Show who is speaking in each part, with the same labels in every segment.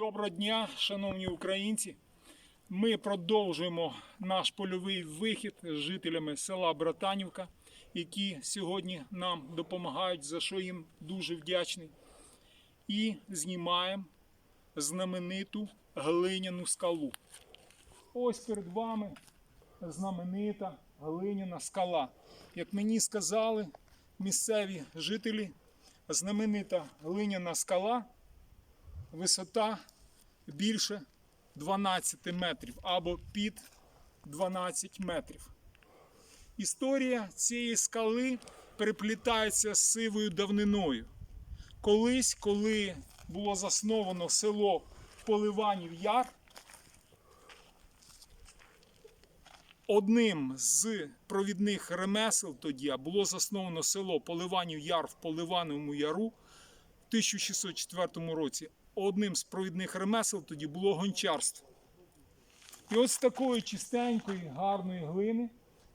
Speaker 1: Доброго дня, шановні українці. Ми продовжуємо наш польовий вихід з жителями села Братанівка, які сьогодні нам допомагають, за що їм дуже вдячний. І знімаємо знамениту глиняну скалу. Ось перед вами знаменита глиняна скала. Як мені сказали місцеві жителі, знаменита глиняна скала висота більше 12 метрів або під 12 метрів. Історія цієї скали переплітається з сивою давниною. Колись, коли було засновано село Поливанів Яр, одним з провідних ремесел тоді було засновано село Поливанів Яр в Поливановому Яру в 1604 році. Одним з провідних ремесел тоді було гончарство. І от з такої чистенької, гарної глини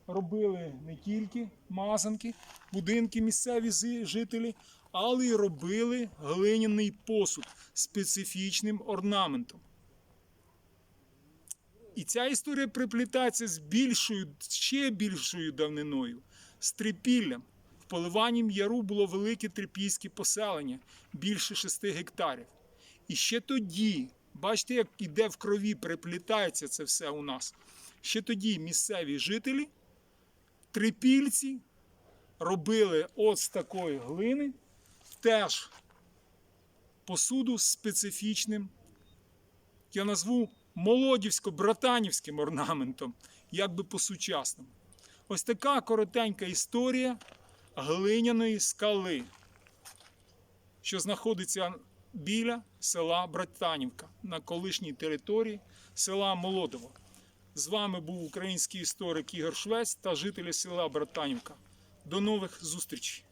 Speaker 1: робили не тільки мазанки, будинки місцеві жителі, але й робили глиняний посуд специфічним орнаментом. І ця історія приплітається з більшою, ще більшою давниною, з трипіллям. В Поливанім яру було велике трипільське поселення, більше 6 гектарів. І ще тоді, бачите, як іде в крові, приплітається це все у нас. Ще тоді місцеві жителі, трипільці, робили от з такої глини теж посуду з специфічним, я назву молодівсько-братанівським орнаментом, як би по-сучасному. Ось така коротенька історія глиняної скали що знаходиться біля села Братанівка на колишній території села Молодово. З вами був український історик Ігор Швець та жителі села Братанівка. До нових зустрічей!